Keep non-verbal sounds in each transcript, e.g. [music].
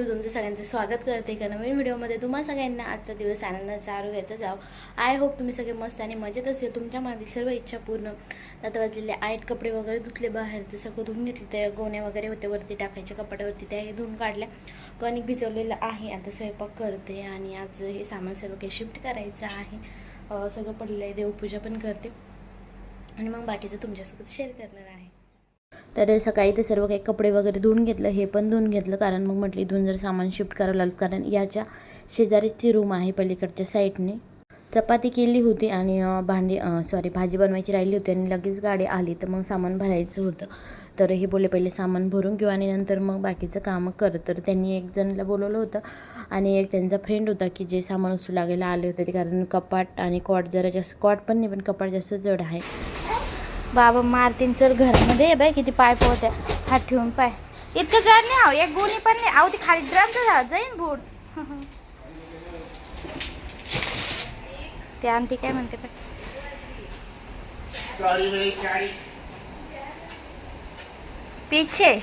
मी तुमचं सगळ्यांचं स्वागत करते. एका नवीन व्हिडिओमध्ये तुम्हा सगळ्यांना आजचा दिवस आनंदाचा आरोग्याचा जाव. आय होप तुम्ही सगळे मस्त आणि मजेत असेल. तुमच्या मागे सर्व इच्छा पूर्ण. आता वाजलेले आईट कपडे वगैरे धुतले बाहेर. सगळं धुवून घेतले ते गोण्या वगैरे होते. वरती टाकायच्या कपड्यावरती त्या हे धुवून काढल्या. कणिक भिजवलेलं आहे. आता स्वयंपाक करते आणि आज हे सामान सर्व काही शिफ्ट करायचं आहे. सगळं पडलेलं आहे देवपूजा पण करते. आणि मग बाकीचं तुमच्यासोबत शेअर करणार आहे. तर सकाळी ते सर्व काही कपडे वगैरे धुवून घेतलं हे पण धुवून घेतलं. कारण मग म्हटलं इथून जर सामान शिफ्ट करावं लागलं कारण याच्या शेजारीच ती रूम आहे पलीकडच्या साईडने चपाती केली होती आणि भांडी सॉरी भाजी बनवायची राहिली होती आणि लगेच गाडी आली. तर मग सामान भरायचं होतं. तर हे बोलले पहिले सामान भरून घेऊ आणि नंतर मग बाकीचं कामं कर. तर त्यांनी एक जणला बोलवलं होतं आणि एक त्यांचा फ्रेंड होता की जे सामान उचलू लागायला आले होते ते. कारण कपाट आणि कॉट जरा जास्त कॉट पण नाही पण कपाट जास्त जड आहे. बाबा मारतीन चल घरामध्ये ये बाय किती पाय पोहत्या हात ठेवून पाय. इतकं जड नाही आहो एक गोणी पण नाही. आहो ती खाली ड्रम तर जाईन बूट [laughs] ते आंटी काय म्हणते. पीछे.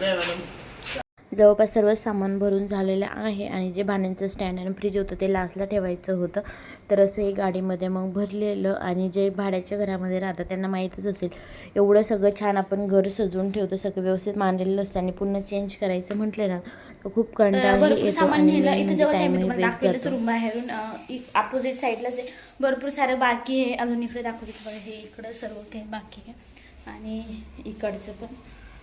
sorry. जवळपास सर्व सामान भरून झालेलं आहे आणि जे भांड्यांचं स्टँड आणि फ्रीज होतं ते लास्टला ठेवायचं होतं. तर असं हे गाडीमध्ये मग भरलेलं आणि जे भाड्याच्या घरामध्ये राहतात त्यांना माहीतच असेल. एवढं सगळं छान आपण घर सजवून ठेवतो सगळं व्यवस्थित मांडलेलं असतं आणि पुन्हा चेंज करायचं म्हटलं ना तर खूप कंटाळाही येतो आणि main म्हणजे अपोजिट साईडलाच भरपूर सारं बाकी आहे. अजून इकडे दाखवते हे इकडं सर्व काही बाकी आहे. आणि इकडचं पण.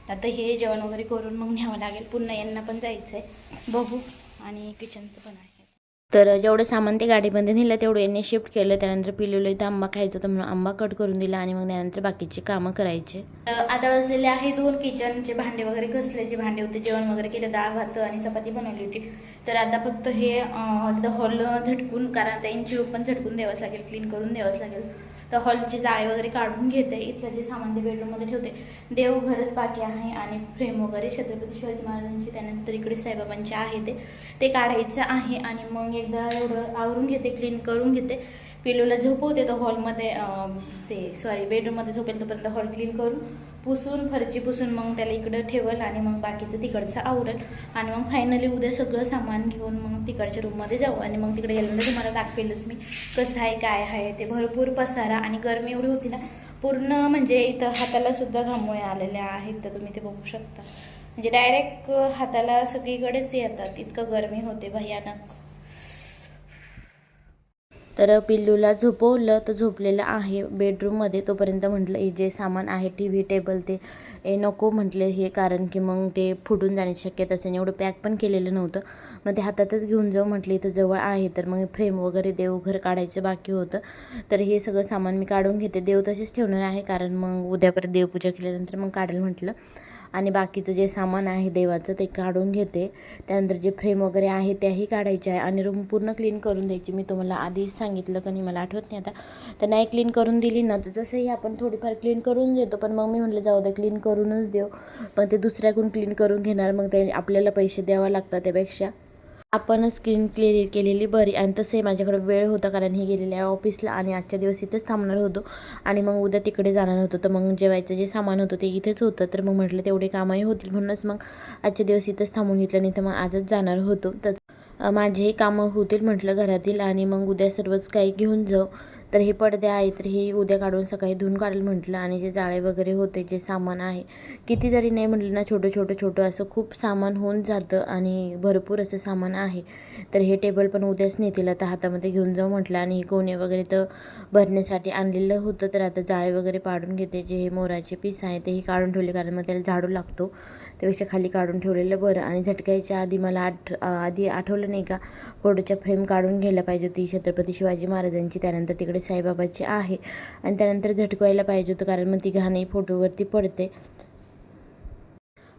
आता हे जेवण वगैरे करून मग न्यावं लागेल. पुन्हा यांना पण जायचं आहे बघू. आणि किचनचं पण आहे. तर जेवढं सामान ते गाडीमध्ये नेलं तेवढं यांनी शिफ्ट केलं. त्यानंतर पिलूला इथं आंबा खायचा होता म्हणून आंबा कट करून दिला आणि मग त्यानंतर बाकीची कामं करायचे. आता वाजलेले आहे दोन किचनचे भांडे वगैरे घसले. जे भांडे होते जेवण वगैरे केलं डाळ भात आणि चपाती बनवली होती. तर आता फक्त हे एकदा हॉल झटकून कारण त्यांची पण झटकून द्यावंच लागेल क्लीन करून द्यावंच लागेल. तर हॉलची जाळे वगैरे काढून घेते इथलं जे सामान ते बेडरूममध्ये ठेवते. देवघरच बाकी आहे आणि फ्रेम वगैरे छत्रपती शिवाजी महाराजांची त्यानंतर इकडे साईबाबांचे आहे ते. ते काढायचं आहे आणि मग एकदा एवढं आवरून घेते क्लीन करून घेते. पिलूला झोपवते तो हॉलमध्ये ते सॉरी बेडरूममध्ये झोपेल तोपर्यंत हॉल क्लीन करून पुसून फरची पुसून मग त्याला इकडं ठेवल आणि मग बाकीचं तिकडचं आवडेल आणि मग फायनली उद्या सगळं सामान घेऊन मग तिकडच्या रूममध्ये जाऊ आणि मग तिकडे गेल्यानंतर तुम्हाला दाखवेलच मी कसं आहे काय आहे ते. भरपूर पसारा आणि गरमी एवढी होती ना पूर्ण म्हणजे इथं हातालासुद्धा घामोळे आलेल्या आहेत तर तुम्ही ते बघू शकता. म्हणजे डायरेक्ट हाताला सगळीकडेच येतात इतकं गरमी होते भयानक. तर पिल्लूला झोपवलं तर झोपलेलं आहे बेडरूममध्ये तोपर्यंत म्हटलं हे जे सामान आहे टी व्ही टेबल ते ए नको म्हटले हे कारण की मग ते फुटून जाण्याची शक्यता असेल एवढं पॅक पण केलेलं नव्हतं. मग ते हातातच घेऊन जाऊ म्हटलं इथं जवळ आहे. तर मग फ्रेम वगैरे देवघर काढायचं बाकी होतं. तर हे सगळं सामान मी काढून घेते. देव तसेच ठेवणार आहे कारण मग उद्यापर्यंत देवपूजा केल्यानंतर मग काढेल म्हटलं. आणि बाकीचं जे सामान आहे देवाचं ते काढून घेते. त्यानंतर जे फ्रेम वगैरे आहे त्याही काढायचे आहे. आणि रूम पूर्ण क्लीन करून द्यायची. मी तुम्हाला आधीच सांगितलं का नाही मला आठवत नाही आता. तर नाही क्लीन करून दिली ना तर जसंही आपण थोडीफार क्लीन करून देतो. पण मग मी म्हटलं जाऊ दे क्लीन करूनच देऊ. पण ते दुसऱ्याकडून क्लीन करून घेणार. मग ते आपल्याला पैसे द्यावा लागतात त्यापेक्षा. आपणच स्क्रीन क्लिअर केलेली बरी आणि तसंही माझ्याकडे वेळ होता कारण हे गेलेले आहे ऑफिसला आणि आजच्या दिवस इथंच थांबणार होतो. आणि मग उद्या तिकडे जाणार होतो. तर मग जेवायचं जे सामान होतं ते इथेच होतं. तर मग म्हटलं तेवढे कामही होतील. म्हणूनच मग आजच्या दिवस इथंच थांबून घेतलं नाही तर मग आजच जाणार होतो. तर माझेही कामं होतील म्हटलं घरातील. आणि मग उद्या सर्वच काही घेऊन जाऊ. तर हे पडदे आहेत तर हे उद्या काढून सकाळी धुवून काढेल म्हटलं. आणि जे जाळे वगैरे होते जे सामान आहे किती जरी नाही म्हटलं ना छोटं छोटं छोटं असं खूप सामान होऊन जातं आणि भरपूर असं सामान आहे. तर हे टेबल पण उद्याच नेतील. आता हातामध्ये घेऊन जाऊ म्हटलं आणि हे गोणे वगैरे तर भरण्यासाठी आणलेलं होतं तर आता जाळे वगैरे पाडून घेते. जे हे मोराचे पीस आहे तेही काढून ठेवले कारण मग त्याला झाडू लागतो. त्यापेक्षा खाली काढून ठेवलेलं बरं. आणि झटकायच्या आधी मला आठ आधी आठवलं नाही का फोटोच्या फ्रेम काढून घ्यायला पाहिजे होती छत्रपती शिवाजी महाराजांची. त्यानंतर तिकडे साईबाबाची आहे. आणि त्यानंतर झटकवायला पाहिजे होतं कारण मग ती घाणही फोटोवरती पडते.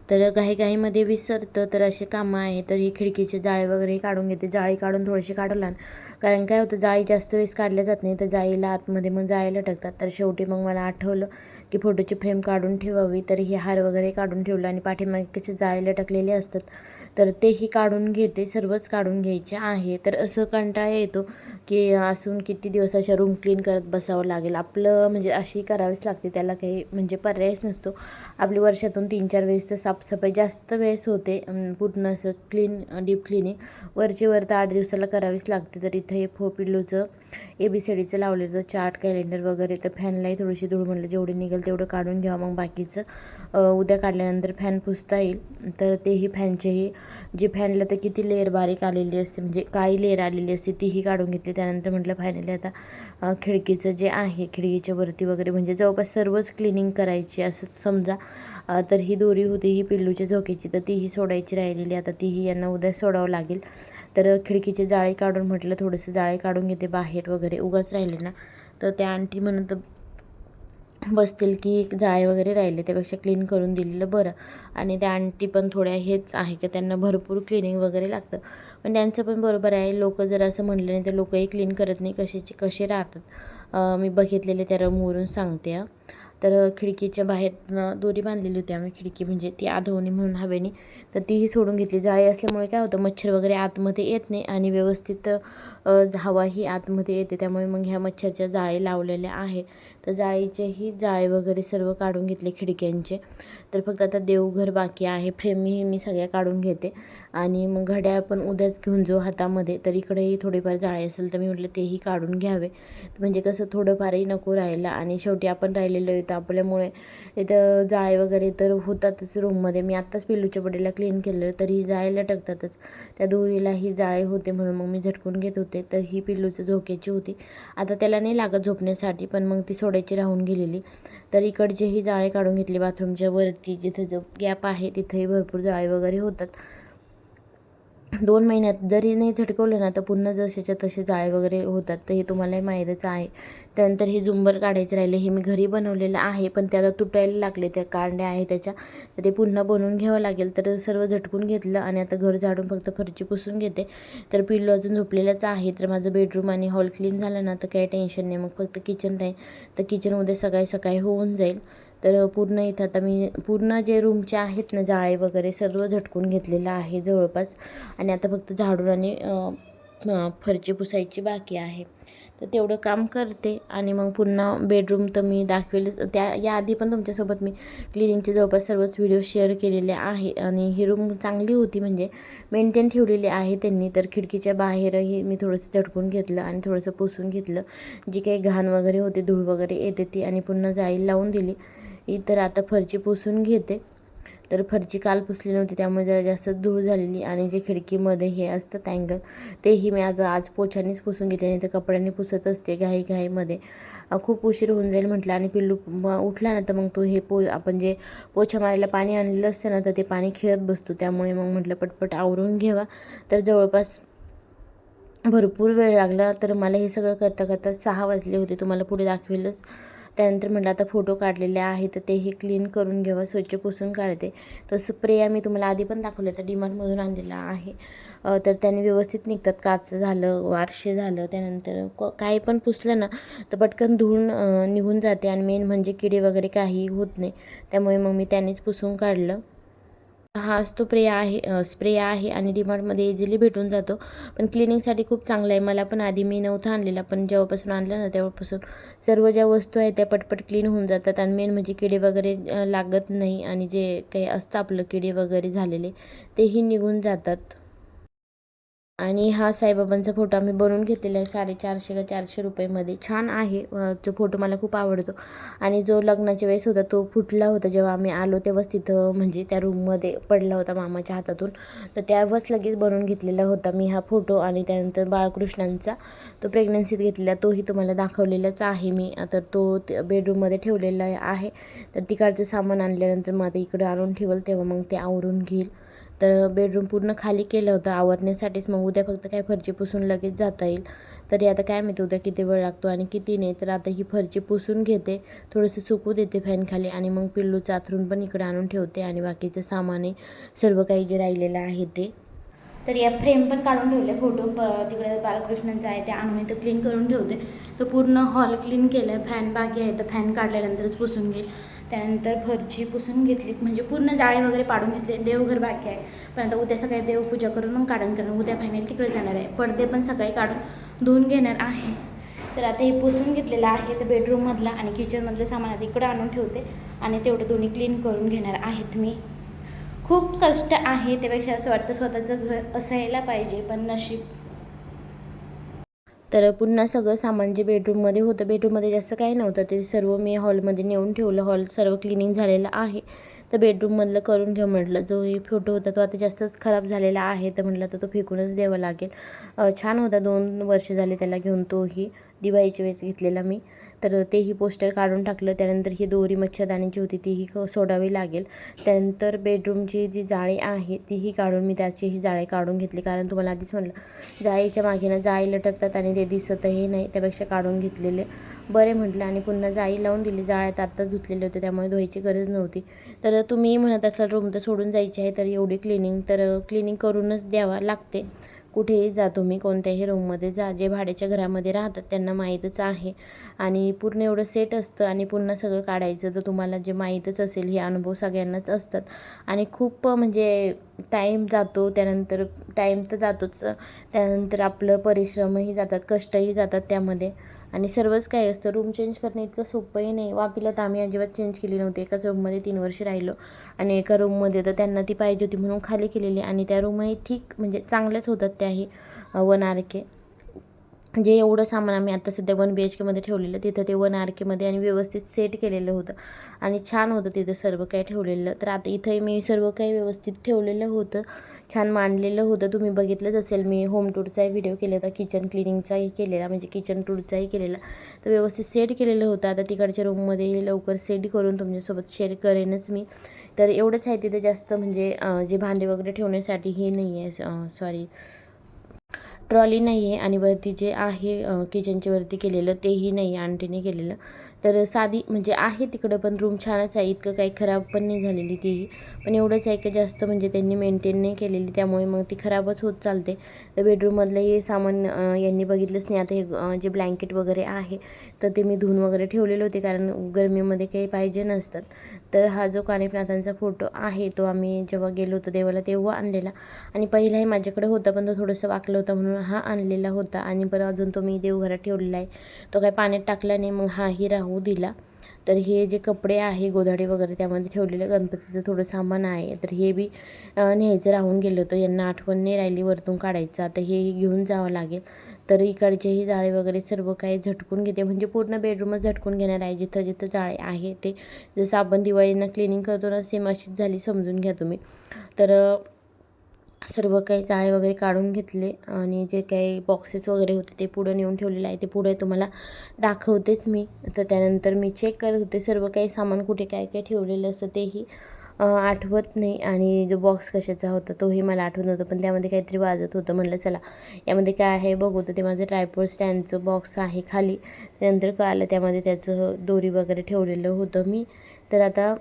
तर घाईघाईमध्ये विसरतं तर असे कामं आहे तर ही खिडकीचे जाळे वगैरे काढून घेते. जाळी काढून थोडीशी काढवला कारण काय होतं जाळी जास्त वेळेस काढल्या जात नाही तर जाळीला आतमध्ये मग जायला लटकतात तर शेवटी मग मला आठवलं की फोटोची फ्रेम काढून ठेवावी. तर ही हार वगैरे काढून ठेवलं आणि पाठीमागेचे कसे जायला असतात. तर तेही काढून घेते सर्वच काढून घ्यायचे आहे. तर असं कंटाळा येतो की असून किती दिवस अशा रूम क्लीन करत बसावं लागेल. आपलं म्हणजे अशी करावीच लागते. त्याला काही म्हणजे पर्यायच नसतो. आपली वर्षातून तीन चार वेळेस तर साफसफाई जास्त वेळेस होते पूर्ण असं क्लीन डीप क्लिनिंग वरची वर तर आठ दिवसाला करावीच लागते तर इथं हे फो पिल्लूचं ए बी सी डीचं लावलेलं चार्ट कॅलेंडर वगैरे तर फॅनलाही थोडीशी धूळ म्हणलं जेवढी निघेल तेवढं काढून घ्यावं मग बाकीचं उद्या काढल्यानंतर फॅन पुसता येईल. तर तेही फॅनचेही जे फॅनला तर किती लेअर बारीक आलेली असते म्हणजे काही लेअर आलेली असते तीही काढून घेतली. त्यानंतर म्हटलं फायनली आता खिडकीचं जे आहे खिडकीच्या वरती वगैरे म्हणजे जवळपास सर्वच क्लिनिंग करायची असंच समजा तर ही दोरी होती ही पिल्लूच्या झोक्याची तर तीही सोडायची राहिलेली. आता तीही यांना उद्या सोडावं लागेल. तर खिडकीचे जाळे काढून म्हटलं थोडंसं जाळे काढून घेते बाहेर वगैरे उगाच राहिले ना. तर त्या आंटी म्हणत बसतील की जाळे वगैरे राहिले त्यापेक्षा क्लीन करून दिलेलं बरं. आणि त्या आंटी पण थोड्या हेच आहे की त्यांना भरपूर क्लिनिंग वगैरे लागतं. पण त्यांचं पण बरोबर आहे. लोक जर असं म्हणलं नाही तर लोकही क्लीन करत नाही. कशाचे कसे राहतात? मी बघितलेले त्या रमवरून सांगते तर खिडकीच्या बाहेरनं दोरी बांधलेली होती आम्ही खिडकी म्हणजे ती आधवणी म्हणून हवेनी. तर तीही सोडून घेतली. जाळी असल्यामुळे काय होतं मच्छर वगैरे आतमध्ये येत नाही आणि व्यवस्थित हवा हवाही आतमध्ये येते. त्यामुळे मग ह्या मच्छरच्या जाळी लावलेल्या आहे. तर जाळीचेही जाळे वगैरे सर्व काढून घेतले खिडक्यांचे. तर फक्त आता देवघर बाकी आहे. फ्रेमही मी सगळ्या काढून घेते. आणि मग घड्याळ पण उद्याच घेऊन जाऊ हातामध्ये. तर इकडेही थोडीफार जाळे असेल तर मी म्हटलं तेही काढून घ्यावे. म्हणजे कसं थोडंफारही नको राहिलं आणि शेवटी आपण राहिलेलो येतं आपल्यामुळे इथं जाळे वगैरे तर होतातच रूममध्ये. मी आत्ताच पिल्लूच्या बडीला क्लीन केलं. तरी जायला लटकतातच त्या दोरीलाही जाळे होते म्हणून मग मी झटकून घेत होते. तर ही पिल्लूचं झोक्याची होती. आता त्याला नाही लागत झोपण्यासाठी. पण मग ती सोडायची राहून गेलेली. तर इकडचेही जाळे काढून घेतले बाथरूमच्या वरती. जिथे जो गॅप आहे तिथेही भरपूर जाळे वगैरे होतात. दोन महिन्यात जरी नाही झटकवलं ना तर पुन्हा जसेच्या तसे जाळे वगैरे होतात. तर हे तुम्हालाही माहीतच आहे. त्यानंतर हे झुंबर काढायचे राहिले. हे मी घरी बनवलेलं आहे पण त्याला तुटायला लागले. त्या कांड्या आहे त्याच्या. तर ते पुन्हा बनवून घ्यावं लागेल. तर सर्व झटकून घेतलं आणि आता घर झाडून फक्त फरची पुसून घेते. तर पिल्लू अजून झोपलेलंच आहे. तर माझं बेडरूम आणि हॉल क्लीन झालं ना तर काही टेन्शन नाही. मग फक्त किचन राहील तर किचन उद्या सकाळी सकाळी होऊन जाईल. तर पूर्ण इथं आता मी पूर्ण जे रूमचे आहेत ना जाळे वगैरे सर्व झटकून घेतलेलं आहे जवळपास. आणि आता फक्त झाडून आणि फरची पुसायची बाकी आहे. तर तेवढं काम करते आणि मग पुन्हा बेडरूम तर मी दाखवेलच. त्या याआधी पण तुमच्यासोबत मी क्लिनिंगचे जवळपास सर्वच व्हिडिओ शेअर केलेले आहे. आणि ही रूम चांगली होती म्हणजे मेंटेन ठेवलेली आहे त्यांनी. तर खिडकीच्या बाहेरही मी थोडंसं झटकून घेतलं आणि थोडंसं पुसून घेतलं. जी काही घाण वगैरे होते धूळ वगैरे येते ती आणि पुन्हा जाईल लावून दिली. तर आता फरची पुसून घेते. तर फरची काल पुसली नव्हती त्यामुळे जरा जास्त धूळ झालेली आणि जे खिडकीमध्ये हे असतं अँगल तेही मी आज आज पोछानेच पुसून घेतले नाही तर कपड्यांनी पुसत असते घाई घाईमध्ये. खूप उशीर होऊन जाईल म्हटलं आणि पिल्लू उठला ना तर मग तो हे पो आपण जे पोछा मारायला पाणी आणलेलं असतं ना तर ते पाणी खेळत बसतो. त्यामुळे मग म्हटलं पटपट आवरून घ्यावा तर जवळपास भरपूर वेळ लागला तर मला हे सगळं करता करता सहा वाजले होते. तुम्हाला पुढे दाखवेलच. त्यानंतर म्हटलं आता फोटो काढलेले आहे तर तेही क्लीन करून घ्यावं स्वच्छ पुसून काढते. तर स्प्रे मी तुम्हाला आधी पण दाखवलं तर डिमार्टमधून आणलेला आहे. तर त्याने व्यवस्थित निघतात काच झालं वारशे झालं त्यानंतर क- काही पण पुसलं ना तर पटकन धुवून निघून जाते. आणि मेन म्हणजे किडे वगैरे काही होत नाही. त्यामुळे मग मी त्यानेच पुसून काढलं. हा असतो प्रे आहे स्प्रे आहे आणि डिमार्टमध्ये इझिली भेटून जातो. पण क्लिनिंगसाठी खूप चांगला आहे. मला पण आधी मी नव्हता आणलेला पण जेव्हापासून आणलं ना तेव्हापासून सर्व ज्या वस्तू आहेत त्या पटपट क्लीन होऊन जातात आणि मेन म्हणजे किडे वगैरे लागत नाही आणि जे काही असतं आपलं किडे वगैरे झालेले तेही निघून जातात. आणि हा साईबाबांचा फोटो आम्ही बनवून घेतलेला आहे साडेचारशे का चारशे रुपयेमध्ये. छान आहे तो फोटो मला खूप आवडतो. आणि जो लग्नाच्या वेळेस होता तो फुटला होता. जेव्हा आम्ही आलो तेव्हाच तिथं म्हणजे त्या रूममध्ये पडला होता मामाच्या हातातून. तर त्यावेळेस लगेच बनवून घेतलेला होता मी हा फोटो आणि त्यानंतर बाळकृष्णांचा तो प्रेग्नन्सीत घेतलेला तोही तुम्हाला दाखवलेलाच आहे मी. तर तो ते बेडरूममध्ये ठेवलेला आहे. तर तिकडचं सामान आणल्यानंतर मग आता इकडं आणून ठेवलं तेव्हा मग ते आवरून घेईल. तर बेडरूम पूर्ण खाली केलं होतं. आवरण्यासाठीच मग उद्या फक्त काय फरची पुसून लगेच जाता येईल. तरी आता काय माहिती उद्या किती वेळ लागतो आणि किती नाही. तर आता ही फरची पुसून घेते. थोडंसं सुकू देते फॅनखाली आणि मग पिल्लू चाथरून पण इकडे आणून ठेवते आणि बाकीचं सामानही सर्व काही जे राहिलेलं आहे ते. तर या फ्रेम पण काढून ठेवले फोटो प तिकडे बालकृष्णांचा आहे ते आणून इथं क्लीन करून ठेवते. तर पूर्ण हॉल क्लीन केलं फॅन बाकी आहे तर फॅन काढल्यानंतरच पुसून घेईल. त्यानंतर फरची पुसून घेतली म्हणजे पूर्ण जाळे वगैरे पाडून घेतले. देवघर बाकी आहे. पण आता उद्या सकाळी देवपूजा करून मग काढून करणं उद्या फायनल तिकडे जाणार आहे. पडदे पण सकाळी काढून धुवून घेणार आहे. तर आता हे पुसून घेतलेलं आहे. तर बेडरूममधला आणि किचनमधलं सामान आता इकडं आणून ठेवते. आणि तेवढं दोन्ही क्लीन करून घेणार आहेत मी. खूप कष्ट आहे. त्यापेक्षा असं वाटतं स्वतःचं घर असायला पाहिजे. पण नशीब तर पुन्हा सगळं सामान जे बेडरूममध्ये होतं बेडरूममध्ये जास्त काही नव्हतं. ते सर्व मी हॉलमध्ये नेऊन ठेवलं. हॉल सर्व क्लिनिंग झालेलं आहे. तर बेडरूममधलं करून घेऊ म्हटलं. जो हे फोटो होता तो आता जास्तच खराब झालेला आहे. तर म्हटलं तर तो फेकूनच द्यावा लागेल. छान होता. दोन वर्ष झाले त्याला घेऊन तोही. दिवाळीच्या वेळेस घेतलेला मी. तर तेही पोस्टर काढून टाकलं. त्यानंतर ही दोरी मच्छरदाणीची होती तीही क- सोडावी लागेल. त्यानंतर बेडरूमची जी जाळी आहे तीही काढून मी त्याचीही जाळे काढून घेतली. कारण तुम्हाला आधीच म्हटलं जाळीच्या मागे ना जाळी लटकतात आणि ते दिसतही नाही. त्यापेक्षा काढून घेतलेले बरे म्हटलं आणि पुन्हा जाळी लावून दिली. जाळ्यात आत्ताच धुतलेले होते त्यामुळे धुवायची गरज नव्हती. तर तुम्ही म्हणत असाल रूम तर सोडून जायची आहे तर एवढी क्लिनिंग तर क्लिनिंग करूनच द्यावा लागते. कुठेही जा तुम्ही कोणत्याही रूममध्ये जा जे भाड्याच्या घरामध्ये राहतात त्यांना माहीतच आहे. आणि पूर्ण एवढं सेट असतं आणि पुन्हा सगळं काढायचं तर तुम्हाला जे माहीतच असेल हे अनुभव सगळ्यांनाच असतात. आणि खूप म्हणजे टाईम जातो त्यानंतर टाईम तर जातोच. त्यानंतर आपलं परिश्रमही जातात कष्टही जातात त्यामध्ये. आणि सर्वच काही असतं रूम चेंज करणं इतकं सोपंही नाही. वापीला तर आम्ही अजिबात चेंज केली नव्हती. एकाच रूममध्ये तीन वर्ष राहिलो. आणि एका रूममध्ये तर त्यांना ती पाहिजे होती म्हणून खाली केलेली. आणि त्या रूमही ठीक म्हणजे चांगल्याच होतात त्याही वन आर के जे एवढं सामान आम्ही आता सध्या वन बी एच केमध्ये ठेवलेलं तिथं ते वन आर केमध्ये आणि व्यवस्थित सेट केलेलं होतं. आणि छान होतं तिथं सर्व काही ठेवलेलं. तर आता इथंही मी सर्व काही व्यवस्थित ठेवलेलं होतं. छान मांडलेलं होतं. तुम्ही बघितलंच असेल मी होम टूरचाही व्हिडिओ केला होता किचन क्लिनिंगचाही केलेला म्हणजे किचन टूरचाही केलेला. तर व्यवस्थित सेट केलेलं होतं. आता तिकडच्या रूममध्ये लवकर सेट करून तुमच्यासोबत शेअर करेनच मी. तर एवढंच आहे तिथे जास्त म्हणजे जे भांडे वगैरे ठेवण्यासाठी हे नाही आहे सॉरी ट्रॉली नाही आहे आणि वरती जे आहे किचनच्या वरती केलेलं तेही नाही आहे आंटीने केलेलं. तर साधी म्हणजे आहे तिकडं पण रूम छानच आहे. इतकं काही खराब पण नाही झालेली तीही पण एवढंच आहे की जास्त म्हणजे त्यांनी मेंटेन नाही केलेली. त्यामुळे मग ती खराबच होत चालते. तर बेडरूममधलं हे सामान यांनी बघितलंच नाही आता हे जे ब्लँकेट वगैरे आहे तर ते मी धुवून वगैरे ठेवलेले होते. कारण गरमीमध्ये काही पाहिजे नसतात. तर हा जो कानिफनाथांचा फोटो आहे तो आम्ही जेव्हा गेलो होतो देवाला तेव्हा आणलेला. आणि पहिलाही माझ्याकडे होता पण तो थोडंसं वाकलं होतं म्हणून हा आणलेला होता आणि पण अजून तो मी देवघरात ठेवलेला आहे. तो काय पाण्यात टाकला नाही मग हाही राहू दिला. तर हे जे कपडे आहे गोधाडे वगैरे त्यामध्ये ठेवलेलं गणपतीचं थोडं सामान आहे. तर हे बी न्यायचं राहून गेलं होतं. यांना आठवण नाही राहिली वरतून काढायचं. आता हेही घेऊन जावं लागेल. तर इकडचेही जाळे वगैरे सर्व काही झटकून घेते. म्हणजे पूर्ण बेडरूमच झटकून घेणार आहे. जिथं जिथं जाळे आहे ते जसं आपण दिवाळीनं क्लिनिंग करतो ना सेम अशीच झाली समजून घ्या तुम्ही. तर सर्व काही जाळे वगैरे काढून घेतले आणि जे काही बॉक्सेस वगैरे होते ते पुढं नेऊन ठेवलेलं आहे. ते पुढे तुम्हाला दाखवतेच मी. तर त्यानंतर मी चेक करत होते. सर्व काही सामान कुठे काय काय ठेवलेलं असतं तेही आठवत नाही. आणि जो बॉक्स कशाचा होता तोही मला आठवत नव्हतं. पण त्यामध्ये काहीतरी वाजत होतं. म्हटलं चला यामध्ये काय आहे बघू. तर ते माझं ट्रायपोड स्टँडचं बॉक्स आहे खाली. त्यानंतर कळालं त्यामध्ये त्याचं दोरी वगैरे ठेवलेलं होतं मी. तर आता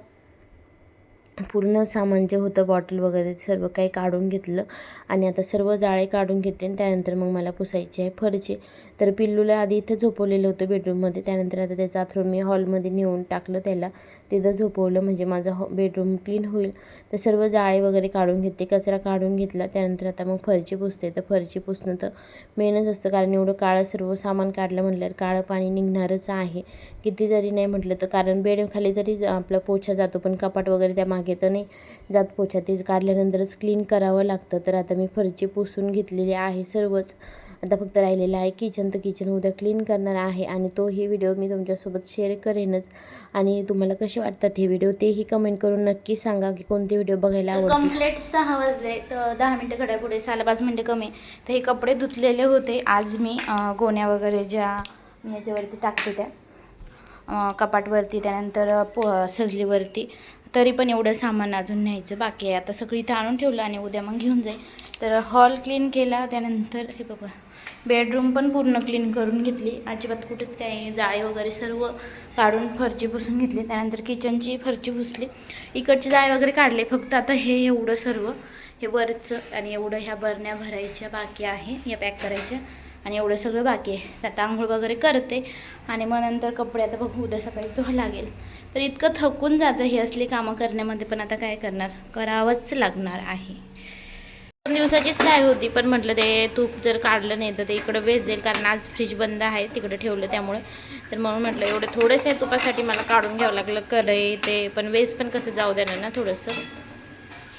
पूर्ण सामान जे होतं बॉटल वगैरे ते सर्व काही काढून घेतलं. आणि आता सर्व जाळे काढून घेते आणि त्यानंतर मग मला पुसायची आहे फरचे. तर पिल्लूला आधी इथं झोपवलेलं होतं बेडरूममध्ये त्यानंतर आता त्याचं आथरून मी हॉलमध्ये नेऊन टाकलं त्याला. तिथं झोपवलं म्हणजे माझा हॉ बेडरूम क्लीन होईल. तर सर्व जाळे वगैरे काढून घेते कचरा काढून घेतला. त्यानंतर आता मग फरची पुसते. तर फरची पुसणं तर मेनच असतं. कारण एवढं काळं सर्व सामान काढलं म्हटल्यावर काळं पाणी निघणारच आहे. किती जरी नाही म्हटलं तर कारण बेडखाली जरी आपला पोछा जातो पण कपाट वगैरे त्या मागे तर नाही. जात पोछा ते काढल्यानंतरच क्लीन करावं लागतं. तर आता मी फरची पुसून घेतलेली आहे सर्वच. आता फक्त राहिलेलं आहे किचन तर किचन उद्या क्लीन करणार आहे आणि तोही व्हिडिओ मी तुमच्यासोबत शेअर करेनच. आणि तुम्हाला कसे वाटतात हे व्हिडिओ तेही कमेंट करून नक्की सांगा की कोणते व्हिडिओ बघायला आवडतात कंप्लीट सहा वाजले. तर दहा मिनटं घड्या पुढे साला पाच मिनटं कमी. तर हे कपडे धुतलेले होते. आज मी गोण्या वगैरे ज्या याच्यावरती टाकते त्या कपाटवरती त्यानंतर पो सजलीवरती. तरी पण एवढं सामान अजून न्यायचं बाकी आहे. आता सगळी इथं आणून ठेवलं आणि उद्या मग घेऊन जाईल. तर हॉल क्लीन केला त्यानंतर हे बाबा बेडरूम पण पूर्ण क्लीन करून घेतली. अजिबात कुठेच काही जाळे वगैरे सर्व काढून फरची पुसून घेतली. त्यानंतर किचनची फरची पुसली. इकडची जाळे वगैरे काढले. फक्त आता हे एवढं सर्व हे वरचं आणि एवढं ह्या बरण्या भरायच्या बाकी आहे. या पॅक करायच्या आणि एवढं सगळं बाकी आहे. आता आंघोळ वगैरे करते आणि मग नंतर कपडे आता बघू उद्या सकाळी धुवा लागेल. तर इतकं थकून जातं ही असली कामं करण्यामध्ये पण आता काय करणार? करावंच लागणार आहे. दोन दिवसाची साय होती पण म्हटलं ते तूप जर काढलं नाही तर ते इकडं वेस्ट जाईल कारण आज फ्रीज बंद आहे तिकडे ठेवलं त्यामुळे. तर म्हणून म्हटलं एवढं थोडंसं तुपासाठी मला काढून घ्यावं लागलं कढई ते पण वेज पण कसं जाऊ देणार ना थोडंसं.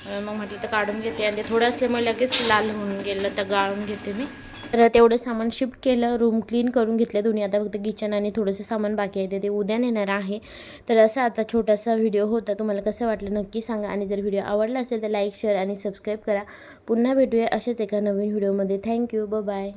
मग म्हटलं तर काढून घेते. आणि ते थोडं असल्यामुळे लगेच लाल होऊन गेलं तर गाळून घेते मी. तर तेवढं सामान शिफ्ट केलं रूम क्लीन करून घेतलं दोन्ही. आता फक्त किचन आणि थोडंसं सामान बाकी आहे ते ते उद्या नेणार आहे. तर असा आता छोटासा व्हिडिओ होता. तुम्हाला कसं वाटलं नक्की सांगा. आणि जर व्हिडिओ आवडला असेल तर लाईक शेअर आणि सबस्क्राईब करा. पुन्हा भेटूया अशाच एका नवीन व्हिडिओमध्ये. थँक्यू. ब बाय